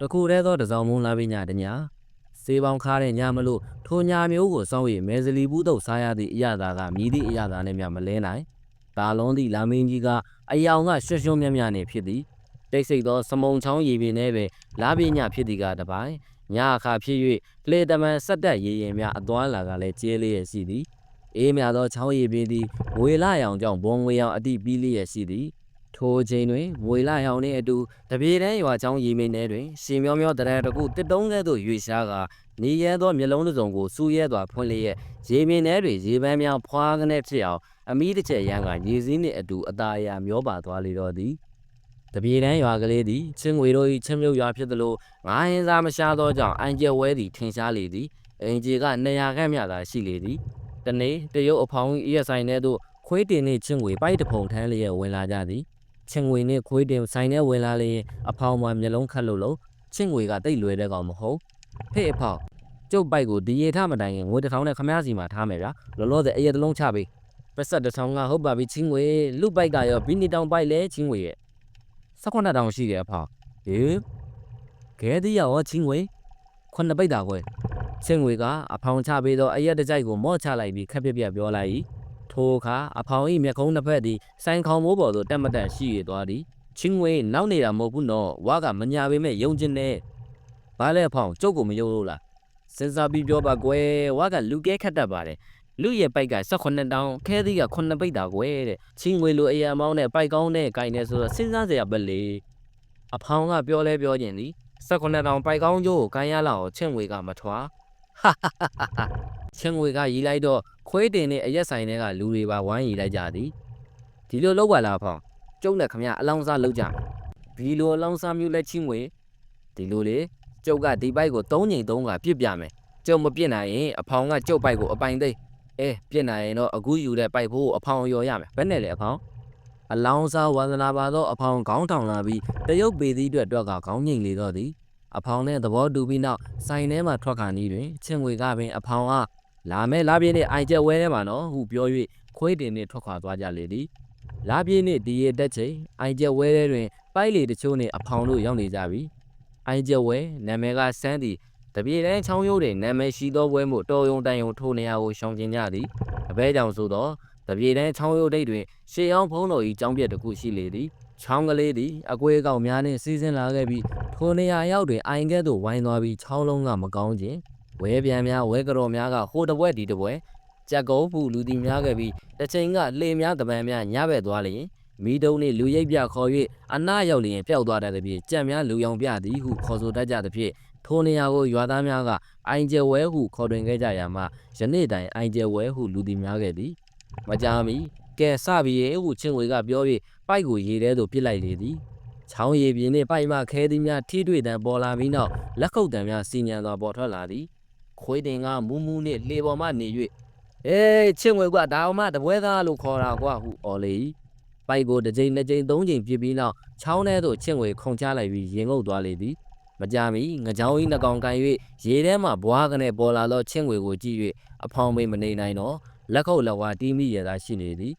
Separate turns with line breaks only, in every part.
တခုတည်းသောတစောင်းမုံလာပြီးညတညာစေးပေါင်းခါတဲ့ညမလို့ထိုညာမျိုးကိုစောင့်ရမဲစလီဘူးတော့စားရသည့်အရသာကမြည်သည့်အရသာနဲ့မျှမလဲနိုင်ဒါလုံးသည့်လာမင်းကြီးကအယောင်ကရွှွှွှမြမြနေဖြစ်သည်တိတ်ဆိတ်သောစမုံချောင်းရည်ပင်ထဲပဲလာပညဖြစ်သည်ကတပိုင်းညအခါဖြစ်၍လေတမန်ဆက်တက်ရည်ရင်များအသွားလာကလည်းကျဲလေးရရှိသည်အေးမြသောချောင်းရည်ပင်သည်ငွေလာရောင်ကြောင့်ဘုံငွေရောင်အတိပီးလေးရရှိသည် ထိုအချိန်တွင်ငွေလာရောင်နှင့်အတူတပြေတန်းရွာချောင်းရည်မင်းထဲတွင်ရှင်မျောမျောတရံတကူတစ်တုံးကဲ့သို့ရွေရှားကနေရဲသောမျက်လုံးတစ်စုံကိုစူးရဲစွာဖွင့်လျက်ရေမင်းထဲတွင်ရေပန်းများဖွာကနေဖြစ်အောင်အမီးတစ်ချက်ရန်ကရေစည်းနှင့်အတူအသာအရာမျောပါသွားလေတော့သည်တပြေတန်းရွာကလေးသည်ချင်းငွေတို့၏ချင်းမြုပ်ရွာဖြစ်သလိုငါးဟင်းစားမရှားသောကြောင့်အန်ကျဲဝဲသည်ထင်ရှားလေသည်အင်ဂျီက200ခန့်မြသာရှိလေသည်တနေ့တရုတ်အဖောင်း၏ရက်ဆိုင်ထဲသို့ခွေးတင်နှင့်ချင်းငွေပိုက်တဖုံထမ်းလျက်ဝင်လာကြသည် ချင်းငွေနှင့်ခွေးတင်ဆိုင်ထဲဝင်လာလျင်အဖောင်းမှမျက်လုံးခတ်လို့လို့ချင်းငွေကတိတ်လွယ်တဲ့ကောင်မဟုတ်ဟေ့အဖောင်းကျုပ်ပိုက်ကိုဒီရေထမတိုင်ရင်ငွေတစ်ထောင်နဲ့ခမားစီမှာထားမယ်ဗျာလောလောဆယ်အရက်တစ်လုံးချပေးပတ်ဆက်တစ်ထောင်ကဟုတ်ပါပြီချင်းငွေလူပိုက်ကရောဘီနီတောင်ပိုက်လဲချင်းငွေရဲ့18တောင်ရှိတယ်အဖောင်းဟေးခဲဒီရောချင်းငွေခုနှစ်ပိတ်တာကွယ်ချင်းငွေကအဖောင်းချပေးတော့အရက်တစ်ကြိုက်ကိုမော့ချလိုက်ပြီးခက်ပြက်ပြက်ပြောလိုက်၏ ထိုအခါအဖောင်း၏မျက်ခုံးတစ်ဖက်သည်ဆိုင်ခေါင်မိုးပေါ်သို့တက်မတက်ရှိရသွားသည်ချင်းငွေနောက်နေတာမဟုတ်ဘူးနော်ဝါကမညာပေမဲ့ယုံကျင်နေဘာလဲအဖောင်းကျုပ်ကိုမယုံလို့လားစဉ်းစားပြီးပြောပါကွယ်ဝါကလူကဲခတ်တတ်ပါတယ်လူရဲ့ပိုက်က18တောင်းခဲသီးက9ပိတ်တာကွယ်တဲ့ချင်းငွေလိုအရာမောင်းနဲ့ပိုက်ကောင်းနဲ့ဂိုင်နဲ့ဆိုတော့စဉ်းစားစရာပဲလေအဖောင်းကပြောလဲပြောကျင်သည်18တောင်းပိုက်ကောင်းကျိုးကိုဂိုင်းရလောက်အောင်ချင်းငွေကမထွာ ဟာဟာဟာဟာချင်းငွေကရီလိုက်တော့ခွေးတင်နဲ့အရက်ဆိုင်တွေကလူတွေပါဝိုင်းရီလိုက်ကြသည်ဒီလိုလောက်ပါလားအဖောင်းကျုံနဲ့ခမရအလောင်းစားလောက်ကြဘီလိုအလောင်းစားမျိုးလဲချင်းငွေဒီလိုလေကျုပ်ကဒီပိုက်ကို၃ချိန်၃ကပြစ်ပြမယ်ကျုပ်မပြစ်နိုင်ရင်အဖောင်ကကျုပ်ပိုက်ကိုအပိုင်သိမ်းအဲပြစ်နိုင်ရင်တော့အခုယူတဲ့ပိုက်ဖို့ကိုအဖောင်ရော်ရမယ်ဘယ်နဲ့လဲအဖောင်အလောင်းစားဝါသနာပါသောအဖောင်ခေါင်းထောင်လာပြီးတရုတ်ပေသီးအတွက်တော့ကခေါင်းငိမ့်လေတော့သည် အဖောင်နဲ့သဘောတူပြီးနောက်ဆိုင်ထဲမှထွက်ခါနီးတွင်ချင်းငွေကပင်အဖောင်ကလာမဲလာပြင်းနဲ့အိုင်ကျက်ဝဲထဲမှာနော်ဟုပြော၍ခွေးတင်နှင့်ထွက်ခွာသွားကြလေသည်လာပြင်းနှင့်ဒီရတက်ချိန်အိုင်ကျက်ဝဲထဲတွင် ပိုက်လေတချို့နှင့်အဖောင်တို့ရောက်နေကြပြီအိုင်ကျဝဲနာမည်ကစန်းသည်တပြေတန်းချောင်းရိုးတွင်နာမည်ရှိသောပွဲမှုတော်ယုံတန်ယုံထိုနေရာကိုရှောင်ကျင်ကြသည်အဘဲကြောင့်ဆိုသောတပြေတန်းချောင်းရိုးတိတ်တွင်ရှေးအောင်ဖုံးတော်၏ကြောင်းပြက်တစ်ခုရှိလေသည် ချောင်းကလေးသည်အကွေးကောင်များနှင့်စီးဆင်းလာခဲ့ပြီးထိုနေရာရောက်တွင်အိုင်ကဲ့သို့ဝိုင်းသွားပြီးချောင်းလုံးကမကောင်းခြင်းဝဲပြန်များဝဲကြော်များကဟိုတပွဲဒီတပွဲကြက်ကုန်းပူလူတီများခဲ့ပြီးတစ်ချိန်ကလှေများကပန်းများညဘက်သွားလျင်မိတုံးနှင့်လူရိပ်ပြခေါ်၍အနာရောက်လျင်ပျောက်သွားတတ်သဖြင့်ကြံများလူယောင်ပြသည်ဟုခေါ်ဆိုတတ်ကြသဖြင့်ထိုနေရာကိုရွာသားများကအိုင်ကျဲဝဲဟုခေါ်တွင်ခဲ့ကြရာမှယနေ့တိုင်အိုင်ကျဲဝဲဟုလူသည်များခဲ့သည်မကြာမီကဲစပြီရေဟုချင်းဝေကပြော၍ ပိုက်ကိုရေထဲသို့ပစ်လိုက်လေသည်ချောင်းရည်ပြင်းနှင့်ပိုက်မှခဲသည်များထိတွေ့တံပေါ်လာပြီးနောက်လက်ခုပ်တံများစီညံစွာပေါ်ထွက်လာသည်ခွေးတင်ကမူးမူးနှင့်လှေပေါ်မှနေ၍အေးချင်းဝေကဒါအောင်မတပွဲသားလို့ခေါ်တာကွာဟုအော်လေ၏ပိုက်ကိုတစ်ကြိမ်နှစ်ကြိမ်သုံးကြိမ်ပြစ်ပြီးနောက်ချောင်းထဲသို့ချင်းဝေခုန်ချလိုက်ပြီးရင်ငုပ်သွားလေသည်မကြမီငကြောင်း၏နှကောင်ကန်၍ရေထဲမှဘွားကနေပေါ်လာသောချင်းဝေကိုကြည့်၍အဖောင်းမေးမနေနိုင်တော့လက်ခုပ်လက်ဝါးတီးမိရသာရှိနေသည်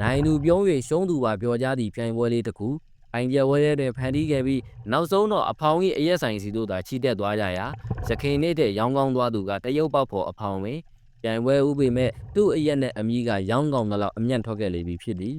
နိုင်သူပြုံး၍ရှုံးသူပါပြောကြသည့်ပြိုင်ပွဲလေးတစ်ခုအိုင်ကျဝဲရဲတွင်ဖန်တီးခဲ့ပြီးနောက်ဆုံးတော့အဖောင်း၏အရက်ဆိုင်စီတို့သာချီတက်သွားကြရာရခိုင်နေတဲ့ရောင်းကောင်းသွားသူကတရုတ်ပေါက်ဖို့အဖောင်းပင်ပြိုင်ပွဲဥပေမဲ့သူ့အရက်နဲ့အမိကရောင်းကောင်းတော့အမျက်ထွက်ခဲ့လေပြီဖြစ်သည်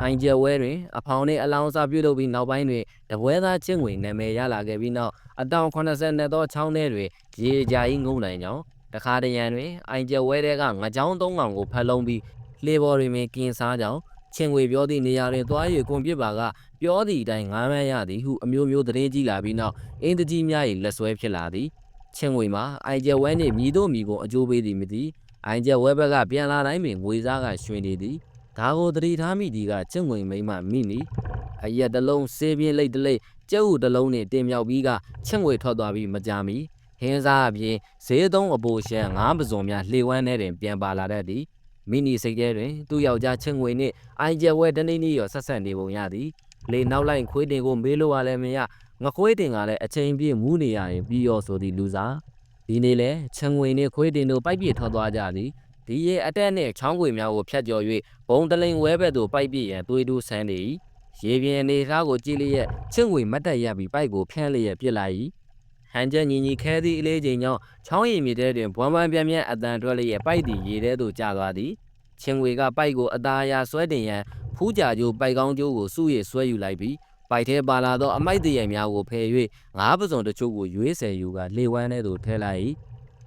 အိုင်ကျဝဲတွင်အဖောင်းနှင့်အလောင်းစားပြုလုပ်ပြီးနောက်ပိုင်းတွင်တပွဲသားချင်းဝင်နာမည်ရလာခဲ့ပြီးနောက်အတောင်80နဲ့သောချောင်းထဲတွင်ရေကြာကြီးငုံနိုင်ကြောင်းတခါတရံတွင်အိုင်ကျဝဲတဲကငကြောင်းသုံးကောင်ကိုဖတ်လုံးပြီး လှေပေါ်တွင်ပင်ကင်းစားကြောင်းချင်းဝေပြောသည့်နေရာတွင်သွား၍ကွန်ပစ်ပါကပြောသည့်အတိုင်းငားမန်းရသည်ဟုအမျိုးမျိုးသတင်းကြီးလာပြီးနောက်အင်းတကြီးများ၏လက်ဆွဲဖြစ်လာသည်ချင်းဝေမှာအိုင်ကျဝဲနှင့်မြည်တို့မြည်ကိုအကျိုးပေးသည်မသည်အိုင်ကျဝဲဘက်ကပြန်လာတိုင်းပင်ငွေစားကရွှင်နေသည်ဒါကိုသတိထားမိသည်ကကျင့်ဝင်မိမ့်မှမိနီအရက်တစ်လုံးစေးပြင်းလိတ်တလိတ်ကျုပ်တစ်လုံးနှင့်တင်မြောက်ပြီးကချင်းဝေထွက်သွားပြီးမကြမီဟင်းစားအပြင်ဈေးသုံးအပိုရှန်ငါးပစုံများလှေဝမ်းထဲတွင်ပြန်ပါလာတတ်သည် မိနီစိတ်ထဲတွင်သူ့ယောက်ျားချင်းငွေနှင့်အိုင်ကျဝဲတနေ့နေ့ရောဆက်ဆက်နေပုံရသည်လေနောက်လိုက်ခွေးတင်ကိုမေးလို့ရလည်းမရငခွေးတင်ကလည်းအချိန်ပြည့်မူးနေရရင်ပြီးရောဆိုသည်လူစားဒီနေ့လဲချင်းငွေနှင့်ခွေးတင်တို့ပိုက်ပြစ်ထွက်သွားကြသည်ဒီရဲ့အတက်နှင့်ချောင်းခွေများကိုဖြတ်ကျော်၍ဘုံတလိန်ဝဲဘက်သို့ပိုက်ပြစ်ရန်သွေးတူးဆန်းနေ၏ရေပြင်အနေအထားကိုကြည့်လျက်ချင်းဝေမတ်တက်ရပြီးပိုက်ကိုဖျန်းလျက်ပြစ်လိုက်၏ ဟန်ချက်ညီညီခဲသည့်အလေးချိန်ကြောင့်ချောင်းရည်မြေထဲတွင်ဘွမ်းဘွမ်းပြန်းပြန်းအတန်ထွက်လျက်ပိုက်သည်ရေထဲသို့ကျသွားသည်ချင်းဝေကပိုက်ကိုအသားအရာဆွဲတင်ရန်ဖူးကြကျိုးပိုက်ကောင်းကျိုးကိုစုရည်ဆွဲယူလိုက်ပြီးပိုက်ထဲပါလာသောအမိုက်တရံများကိုဖယ်၍ငါးပစုံတချို့ကိုရွေးဆယ်ယူကလေဝမ်းထဲသို့ထဲလိုက်၏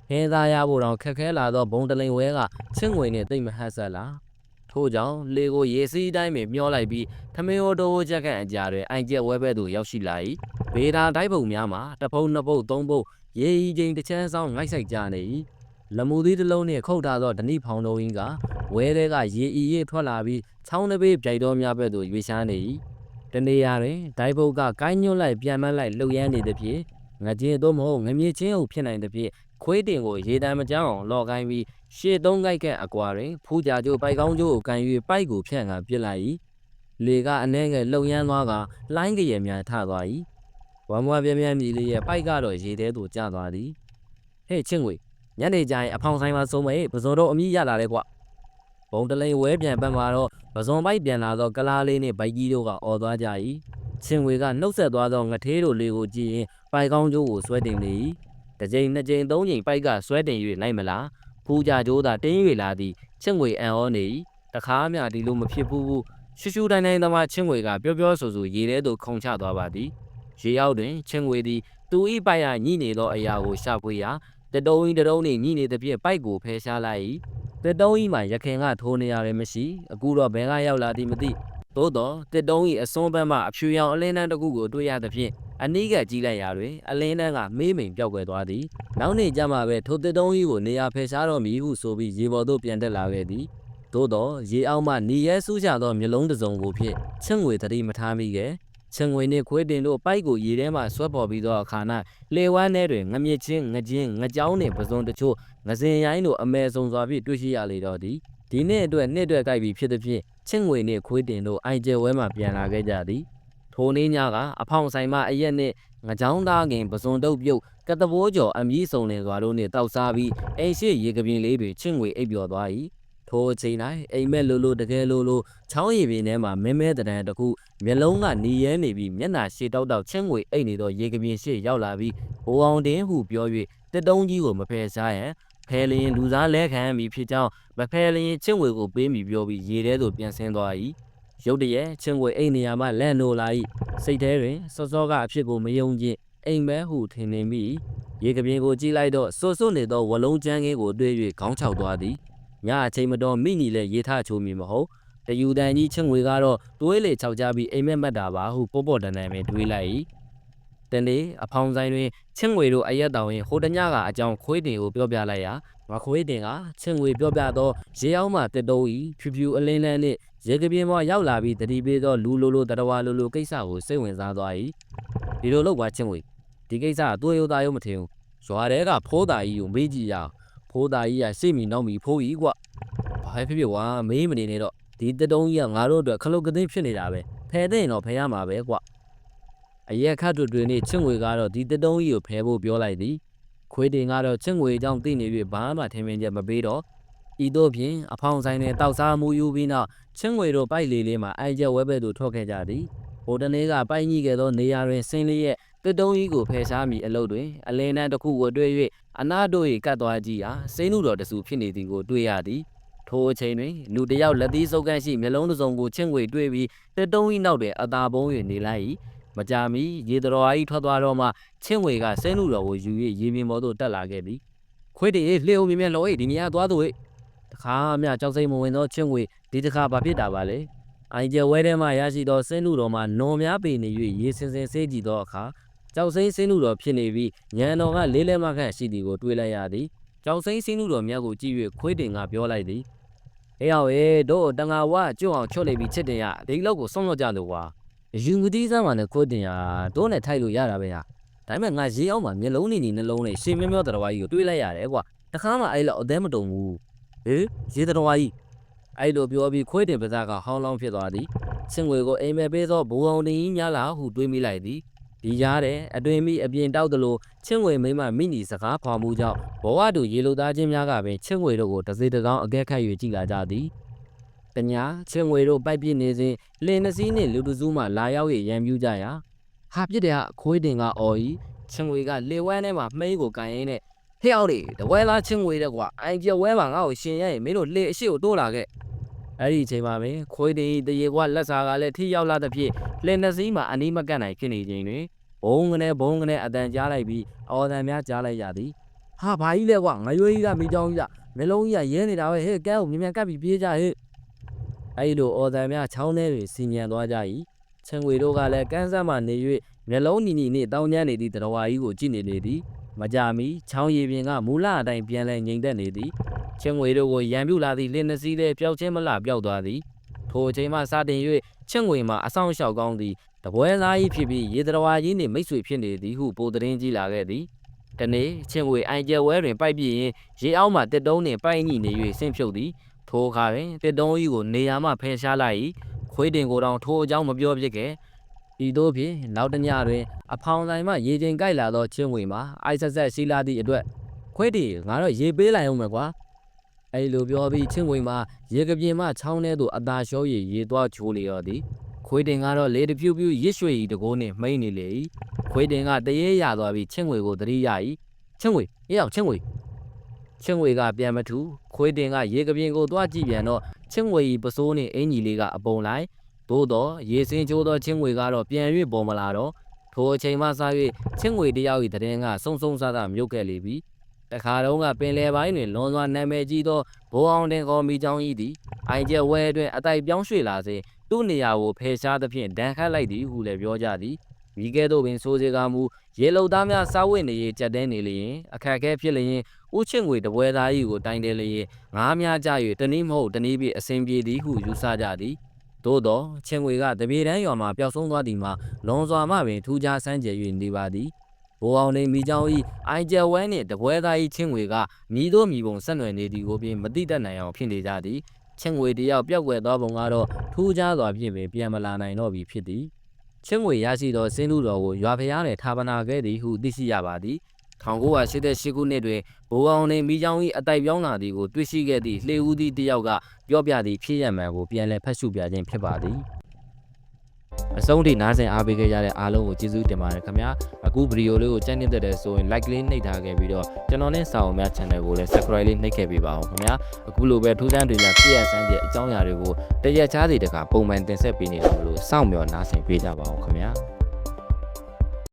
ဟင်းသားရဖို့တောင်ခက်ခဲလာသောဘုံတလိန်ဝဲကချင်းငွေနှင့်တိတ်မဟတ်ဆက်လာ ထို့ကြောင့်လေကိုရေစီးတိုင်းပင်မျောလိုက်ပြီးထမင်းဟိုတိုးချက်ကန်အကြာတွင်အိုင်ကျက်ဝဲဘက်သို့ရောက်ရှိလာ၏ဗေဒါတိုက်ပုံများမှာတစ်ဖုံနှစ်ပုတ်သုံးပုတ်ရေဤချိန်တစ်ချမ်းဆောင်ငိုက်ဆိုင်ကြနေ၏လမူသီးတစ်လုံးနှင့်ခုတ်ထားသောဓနိဖောင်တော်င်းကဝဲတဲကရေဤရေထွက်လာပြီးချောင်းတစ်ပေးပြိုက်တော်များဘက်သို့ရွေရှားနေ၏တနေရာတွင်ဒိုင်ဘုတ်ကကိုင်းညွတ်လိုက်ပြန်မလိုက်လှုပ်ရမ်းနေသည်ဖြင့်ငကြင်းသို့မဟုတ်ငမြေချင်းအုပ်ဖြစ်နိုင်သည်ဖြင့် ခွေးတင်ကိုရေတံမကြောက်အောင်လော်ကိုင်းပြီးရှေ့သုံးကိုက်ကအကွာတွင်ဖူးကြကျိုးပိုက်ကောင်းကျိုးကိုကန်၍ပိုက်ကိုဖြန့်ကပြစ်လိုက်၏လေကအနေငယ်လှုပ်ရမ်းသွားကလိုင်းကြရများထသွား၏ဝမ်မွားပြင်းပြင်းမြည်လေးရဲ့ပိုက်ကတော့ရေထဲသို့ကျသွားသည်ဟဲ့ချင်းဝေညနေကျရင်အဖောင်ဆိုင်မှာစုံမေပဇွန်တော့အမိရလာတယ်ကွဘုံတလိန်ဝဲပြန်ပတ်မှာတော့ပဇွန်ပိုက်ပြန်လာတော့ကလားလေးနဲ့ဘိုက်ကြီးတို့ကအော်သွားကြ၏ချင်းဝေကနှုတ်ဆက်သွားသောငထေးတို့လေးကိုကြည့်ရင်ပိုက်ကောင်းကျိုးကိုဆွဲတင်လေ၏ တစ်ကြိမ်နှစ်ကြိမ်သုံးကြိမ်ပိုက်ကဆွဲတင်၍လိုက်မလားဖူးကြကြိုးသာတင်း၍လာသည်ချင်းဝေအံ့ဩနေ၏တခါမှဒီလိုမဖြစ်ဘူးဘူးရှူရှူတိုင်းတိုင်းသမားချင်းဝေကပြောပြောဆိုဆိုရေထဲသို့ခုန်ချသွားပါသည်ရေရောက်တွင်ချင်းဝေသည်သူ၏ပိုက်ရညှိနေသောအရာကိုရှာဖွေရာတတုံးဤတတုံးနှင့်ညှိနေသဖြင့်ပိုက်ကိုဖယ်ရှားလိုက်၏တတုံးဤမှာရခင်ကထိုးနေရတယ်မရှိအခုတော့ဘယ်ကရောက်လာသည်မသိသို့တော့တစ်တုံးဤအစွန်းပန်းမှအဖြူရောင်အလင်းတန်းတစ်ခုကိုတွေ့ရသဖြင့် အနီးကကြီးလိုက်ရာတွင်အလင်းတန်းကမေးမိန်ပြောက်ကွယ်သွားသည်နောက်နေ့ကျမှပဲထိုတစ်တုံးဤကိုနေရာဖယ်ရှားတော်မူဟုဆိုပြီးရေပေါ်သို့ပြန်တက်လာခဲ့သည်သို့တော့ရေအောက်မှနီရဲဆူးချသောမျိုးလုံးတစ်စုံကိုဖြင့်ချင်းငွေသတိမထားမိခဲ့ချင်းငွေနှင့်ခွေးတင်တို့ပိုက်ကိုရေထဲမှဆွဲပေါ်ပြီးသောအခါ၌လေဝမ်းထဲတွင်ငမြစ်ချင်းငကြင်းငကြောင်းနှင့်ပစုံတချို့ငစင်ရိုင်းတို့အမဲဆုံစွာဖြင့်တွေ့ရှိရလေတော့သည်ဒီနှစ်အတွက်နှစ်အတွက်ကြိုက်ပြီးဖြစ်သည်ဖြင့်ချင်းငွေနှင့်ခွေးတင်တို့အိုင်ကျဲဝဲမှပြန်လာခဲ့ကြသည် ထိုနေ့ညကအဖောင်ဆိုင်မှအရက်နှင့်ငကြောင်းသားခင်ပစုံတုပ်ပြုတ်ကတဘိုးကျော်အမီးစုံလင်စွာတို့နှင့်တောက်စားပြီးအိမ်ရှိရေကပြင်းလေးတွင်ချင်းငွေအိပ်ပျော်သွား၏ထိုအချိန်၌အိမ်မက်လိုလိုတကယ်လိုလိုချောင်းရည်ပင်ထဲမှာမဲမဲတရံတစ်ခုမျက်လုံးကနေရဲနေပြီးမျက်နှာရှေတောက်တောက်ချင်းငွေအိတ်နေသောရေကပြင်းရှေ့ရောက်လာပြီးဘိုးအောင်တင်းဟုပြော၍တက်တုံးကြီးကိုမဖယ်ရှားရန်ဖဲလျင်လူစားလဲခံမိဖြစ်ကြောင်းမဖဲလျင်ချင်းငွေကိုပေးမိပြောပြီးရေထဲသို့ပြန်ဆင်းသွား၏ ရုတ်တရက်ချင်းငွေအိတ်နေရာမှလန့်နိုလာ၏စိတ်ထဲတွင်စောစောကအဖြစ်ကိုမယုံကျင်အိမ်မဲဟုထင်နေမိရေကပြင်းကိုကြည့်လိုက်တော့စွတ်စွတ်နေသောဝလုံးချမ်းကင်းကိုတွေ့၍ခေါင်းချောက်သွားသည်ညအချိန်မတော်မိနီလည်းရေထချိုးမိမဟုတ်တယူတန်ကြီးချင်းငွေကတော့တွေးလေချောက်ကြပြီးအိမ်မက်မှတ်တာပါဟုပေါ့ပေါ့တန်တန်ပဲတွေးလိုက်၏တနေ့အဖောင်ဆိုင်တွင်ချင်းငွေတို့အရက်တောင်ရင်ဟိုတညကအကြောင်းခွေးတင်ကိုပြောပြလိုက်ရာမခွေးတင်ကချင်းငွေပြောပြသောရေအောင်မှတက်တုံး၏ဖြူဖြူအလင်းလန်းနှင့် ရေကပြင်းပေါ်ရောက်လာပြီးတတိပေးသောလူလိုလိုတရဝါလိုလိုကိစ္စကိုစိတ်ဝင်စားသွား၏ဒီလိုလုပ်ပါချင်းငွေဒီကိစ္စကသူ့ရိုးသားရုံမထင်ဘူးရွာတဲကဖိုးသားကြီးကိုမေးကြည့်ရအောင်ဖိုးသားကြီးကစိတ်မီနောက်မီဖိုးကြီးကွဘာဖြစ်ဖြစ်ဝါမေးမနေနဲ့တော့ဒီတတုံးကြီးကငါတို့အတွက်ခလုတ်ကသိန်းဖြစ်နေတာပဲဖယ်တဲ့ရင်တော့ဖယ်ရမှာပဲကွအရက်ခတ်တွေတွေနဲ့ချင်းငွေကတော့ဒီတတုံးကြီးကိုဖယ်ဖို့ပြောလိုက်သည်ခွေးတင်ကတော့ချင်းငွေအကြောင်းသိနေ၍ဘာမှထင်မြင်ချက်မပေးတော့ဤသို့ဖြင့်အဖောင်ဆိုင်နဲ့တောက်စားမှုယူပြီးနောက် ချင်းငွေတို့ပိုက်လေးလေးမှာအိုက်ချက်ဝဲဘက်သို့ထွက်ခဲ့ကြသည်ဟိုတနေ့ကပိုက်ညိခဲ့သောနေရာတွင်ဆင်းလျက်တစ်တုံးကြီးကိုဖယ်ရှားမိအလုပ်တွင်အလင်းတန်းတစ်ခုကိုတွေ့၍အနာတို့၏ကတ်သွားကြည့်ဟာစိမ့်နုတော်တဆူဖြစ်နေသည်ကိုတွေ့ရသည်ထိုအချိန်တွင်လူတစ်ယောက်လက်သီးစုပ်ကန့်ရှိမျက်လုံးတစ်စုံကိုချင်းငွေတွေ့ပြီးတစ်တုံး၏နောက်တွင်အသာပုံး၍နေလိုက်၏မကြာမီရေတော်အားကြီးထွက်သွားတော့မှချင်းငွေကစိမ့်နုတော်ကိုယူ၍ရေပြင်ပေါ်သို့တက်လာခဲ့သည်ခွေးတည်းလှေဦးမြင်မြင်လော၏ဒီနေရာသွားသူ၏ တခါမှကြောက်စိမ့်မဝင်သောချင်းငွေဒီတခါဘာဖြစ်တာပါလဲအိုင်ကျဝဲထဲမှရရှိသောစိမ့်နုတော်မှနော်များပေနေ၍ရေစင်စင်ဆေးကြည့်သောအခါကြောက်စိမ့်စိမ့်နုတော်ဖြစ်နေပြီးညံတော်ကလေးလဲမခန့်ရှိသည်ကိုတွေ့လိုက်ရသည်ကြောက်စိမ့်စိမ့်နုတော်မြတ်ကိုကြည့်၍ခွေးတင်ကပြောလိုက်သည်အေးအောင်အေးတို့တန်ငါဝကျွတ်အောင်ချွတ်လိုက်ပြီးချစ်တင်ရဒီလောက်ကိုစောင့်ရကြလို့ကွာယူငတိစမ်းမှနဲ့ခွေးတင်ရတို့နဲ့ထိုက်လို့ရတာပဲဟာဒါပေမဲ့ငါရေးအောင်မှမျက်လုံးနေနေနှလုံးနဲ့ရှင်မျောမျောတော်ဝါကြီးကိုတွေးလိုက်ရတယ်ကွာတခါမှအဲ့လောက်အသေးမတုံဘူး ဟေးရေးတော်ဝါကြီးအဲ့လိုပြောပြီးခွေးတင်ပါးစကဟောင်းလောင်းဖြစ်သွားသည်စင်ငွေကိုအိမ်မက်ပေးသောဘူအောင်တင်ကြီးများလာဟုတွေးမိလိုက်သည်ဒီရားတဲ့အတွင်မိအပြင်တောက်သလိုချင်းငွေမိမမိနီစကားဖွာမှုကြောင့်ဘဝတူရေလိုသားချင်းများကပင်ချင်းငွေတို့ကိုတစေတကောင်းအကဲခတ်၍ကြည်လာကြသည်တတညာချင်းငွေတို့ပိုက်ပြစ်နေစဉ်လင်းနှစည်းနှင့်လူတစုမှလာရောက်၍ရံပြူးကြရာဟာပြစ်တယ်ကအခွေးတင်ကအော်ဤချင်းငွေကလေဝဲထဲမှာမှိန်းကိုကန်ရင်းနဲ့ ဟဲ့အောင်လေတဝဲလားချင်းငွေတဲ့ကွာအိုင်ကျဝဲမှာငါ့ကိုရှင်ရရင်မင်းတို့လေအရှိကိုတိုးလာခဲ့အဲ့ဒီအချိန်မှာပဲခွေးတင်ဤတရေကွာလက်စာကလည်းထိရောက်လာသဖြင့်လင်းနှစည်းမှာအနီးမကန့်နိုင်ဖြစ်နေခြင်းတွင်ဘုံကနေဘုံကနေအတန်ကြားလိုက်ပြီးအော်တန်များကြားလိုက်ရသည်ဟာဘာကြီးလဲကွာငရွေးကြီးကမိကြောင်းကြီးကမလုံးကြီးကရဲနေတာပဲဟဲ့ကဲကိုမြ мян ကပ်ပြီးပြေးကြဟဲ့ အဲ့လိုအော်တန်များချောင်းထဲတွင်စီညံသွားကြ၏ချင်ငွေတို့ကလည်းကန်းစမ်းမှနေ၍မျက်လုံးနီနီနှင့်တောင်းကျမ်းနေသည့်တရဝါကြီးကိုကြည့်နေလေသည် မကြမီချောင်းရည်ပြင်ကမူလအတိုင်းပြန်လဲငြိမ်သက်နေသည်ချင်ငွေတို့ကိုရံပြူလာသည့်လင်းနှစည်းလေးပျောက်ချင်းမလပျောက်သွားသည်ထိုအချိန်မှစတင်၍ချင်ငွေမှာအဆောင်လျှောက်ကောင်းသည်တပွဲသားကြီးဖြစ်ပြီးရေတရဝါကြီးနှင့်မိတ်ဆွေဖြစ်နေသည်ဟုပိုသတင်းကြီးလာခဲ့သည်တနေ့ချင်ငွေအိုင်ကျဲဝဲတွင်ပိုက်ပြင်းရင်ရေအောက်မှတက်တုံးနှင့်ပိုက်ညိနေ၍ဆင့်ဖြုတ်သည်ထိုအခါတွင်တစ်တုံးကြီးကိုနေရာမှဖယ်ရှားလိုက်၏ခွေးတင်ကိုယ်တောင်ထိုအကြောင်းမပြောဖြစ်ခဲ့ ဤသို့ဖြင့်နောက်တစ်ညတွင်အဖောင်ဆိုင်မှရေချိန်ကိုက်လာသောချင်းဝေမှာအိုက်ဆက်ဆက်ရှိလာသည့်အတွက်ခွေးတီငါတော့ရေပေးလိုက်အောင်မယ်ကွာအဲ့လိုပြောပြီးချင်းဝေမှာရေကပြင်းမှချောင်းထဲသို့အသာလျှောရည်ရေသွားချိုးလျော်သည်ခွေးတင်ကတော့လေတဖြူဖြူရစ်ရွှေဤတကိုးနှင့်မှိန်နေလေ၏ခွေးတင်ကတရေရသွားပြီးချင်းဝေကိုသတိရ၏ချင်းဝေအေးအောင်ချင်းဝေချင်းဝေကပြန်မထူခွေးတင်ကရေကပြင်းကိုသွားကြည့်ပြန်တော့ချင်းဝေဤပစိုးနှင့်အင်ကြီးလေးကအပုံလိုက် သို့တော့ရေစင်းချိုးသောချင်းဝေကတော့ပြန်၍ပေါ်မလာတော့ထိုအချိန်မှစ၍ချင်းဝေတယောက်၏တရင်ကစုံစုံစားစားမြုပ်ခဲ့လေပြီတခါတော့ကပင်လယ်ပိုင်းတွင်လွန်စွာနာမည်ကြီးသောဘိုးအောင်တင်ကောမီချောင်းဤသည်အိုင်ကျက်ဝဲအတွင်အတိုက်ပြောင်းရွှေ့လာစဉ်သူ့နေရာကိုဖယ်ရှားသဖြင့်ဒဏ်ခတ်လိုက်သည်ဟုလည်းပြောကြသည်မိကဲ့သို့ပင်ဆိုးစေကမူရေလုံသားများစားဝတ်နေရေးကြက်တဲနေလျင်အခက်အခဲဖြစ်လျင်ဦးချင့်ငွေတပွဲသားကြီးကိုတိုင်တယ်လျင်ငားများကြ၍တနည်းမဟုတ်တနည်းပြအစဉ်ပြေသည်ဟုယူဆကြသည် သို့သောချင့်ငွေကတပြေတန်းရွာမှာပျောက်ဆုံးသွားသည်မှာလွန်စွာမှပင်ထူးခြားဆန်းကျယ်၍နေပါသည်ဘိုးအောင်နေမိချောင်းဤအိုင်ကျယ်ဝဲနှင့်တပွဲသားကြီးချင့်ငွေကမြည်သောမြည်ပုံဆက်နွယ်နေသည်ကိုပြင်မတိတတ်နိုင်အောင်ဖြစ်နေကြသည်ချင့်ငွေတယောက်ပျောက်ကွယ်သောပုံကတော့ထူးခြားစွာဖြင့်ပင်ပြန်မလာနိုင်တော့ပြီဖြစ်သည်ချင့်ငွေရရှိသောစင်းလူတော်ကိုရွာဖျားနှင့်ထာပနာခဲ့သည်ဟုသိရှိရပါသည် 1988ခုနှစ်တွင်ဘိုးအောင်နှင့်မိချောင်း၏အတိုက်ပြောင်းလာသည်ကိုတွေ့ရှိခဲ့သည့်လှေဦးသည့်တယောက်ကပြောပြသည့်ဖြစ်ရမှန်ကိုပြန်လည်ဖတ်ရှုပြခြင်းဖြစ်ပါသည်အဆုံးထိနားဆင်အားပေးခဲ့ကြတဲ့အားလုံးကိုကျေးဇူးတင်ပါတယ်ခင်ဗျာအခုဗီဒီယိုလေးကိုကြိုက်နေတဲ့တဲ့ဆိုရင် like လေးနှိပ်ထားခဲ့ပြီးတော့ကျွန်တော်နဲ့စာအုပ်များ channel ကိုလည်း subscribe လေးနှိပ်ခဲ့ပေးပါအောင်ခင်ဗျာအခုလိုပဲထူးဆန်းတွေများဖြစ်ရဆန်းတဲ့အကြောင်းအရာတွေကိုတရက်ချားစီတကပုံမှန်တင်ဆက်ပေးနေတာမလို့စောင့်မျှော်နားဆင်ပေးကြပါအောင်ခင်ဗျာ